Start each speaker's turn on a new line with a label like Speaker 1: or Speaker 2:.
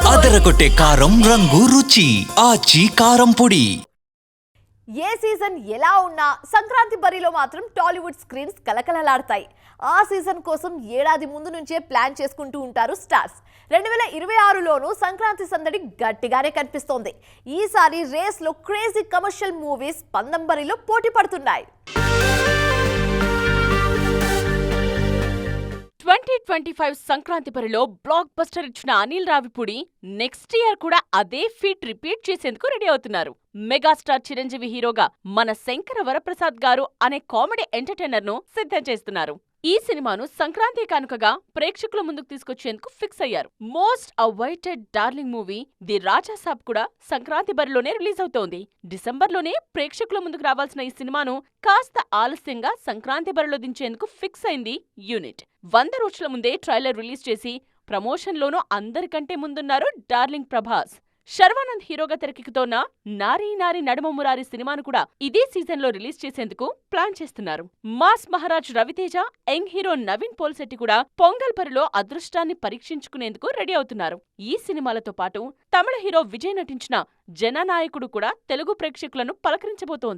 Speaker 1: అదరగొట్టే కారం రంగు రుచి ఆచి కారం పొడి.
Speaker 2: ఏ సీజన్ ఎలా ఉన్నా సంక్రాంతి బరిలో మాత్రం టాలీవుడ్ స్క్రీన్స్ కలకలలాడతాయి. ఆ సీజన్ కోసం ఏడాది ముందు నుంచే ప్లాన్ చేసుకుంటూ ఉంటారు స్టార్స్. రెండు వేల ఇరవై ఆరులోనూ సంక్రాంతి సందడి గట్టిగానే కనిపిస్తోంది. ఈసారి రేస్లో క్రేజీ కమర్షియల్ మూవీస్ పందంబరిలో పోటీ పడుతున్నాయి.
Speaker 3: ట్వంటీ ఫైవ్ సంక్రాంతి పరిలో బ్లాక్ బస్టర్ ఇచ్చిన అనిల్ రావిపూడి నెక్స్ట్ ఇయర్ కూడా అదే ఫీట్ రిపీట్ చేసేందుకు రెడీ అవుతున్నారు. మెగాస్టార్ చిరంజీవి హీరోగా మన శంకర వరప్రసాద్ గారు అనే కామెడీ ఎంటర్టైనర్ను సిద్ధం చేస్తున్నారు. ఈ సినిమాను సంక్రాంతి కానుకగా ప్రేక్షకుల ముందుకు తీసుకొచ్చేందుకు ఫిక్స్ అయ్యారు. Most awaited darling movie the Raja Saab కూడా సంక్రాంతి బరిలోనే రిలీజ్ అవుతోంది. డిసెంబర్లోనే ప్రేక్షకుల ముందుకు రావాల్సిన ఈ సినిమాను కాస్త ఆలస్యంగా సంక్రాంతి బరిలో దించేందుకు ఫిక్స్ అయింది యూనిట్. వంద రోజుల ముందే ట్రైలర్ రిలీజ్ చేసి ప్రమోషన్లోనూ అందరికంటే ముందున్నారు డార్లింగ్ ప్రభాస్. శర్వానంద్ హీరోగా తెరకెక్కుతోన్న నారీ నారి నడుమ మురారి సినిమాను కూడా ఇదే సీజన్లో రిలీజ్ చేసేందుకు ప్లాన్ చేస్తున్నారు. Mass Maharaj Ravi Teja young hero Naveen Polishetty కూడా పొంగల్ పరిలో అదృష్టాన్ని పరీక్షించుకునేందుకు రెడీ అవుతున్నారు. ఈ సినిమాలతో పాటు తమిళ హీరో విజయ్ నటించిన జననాయకుడు కూడా తెలుగు ప్రేక్షకులను పలకరించబోతోంది.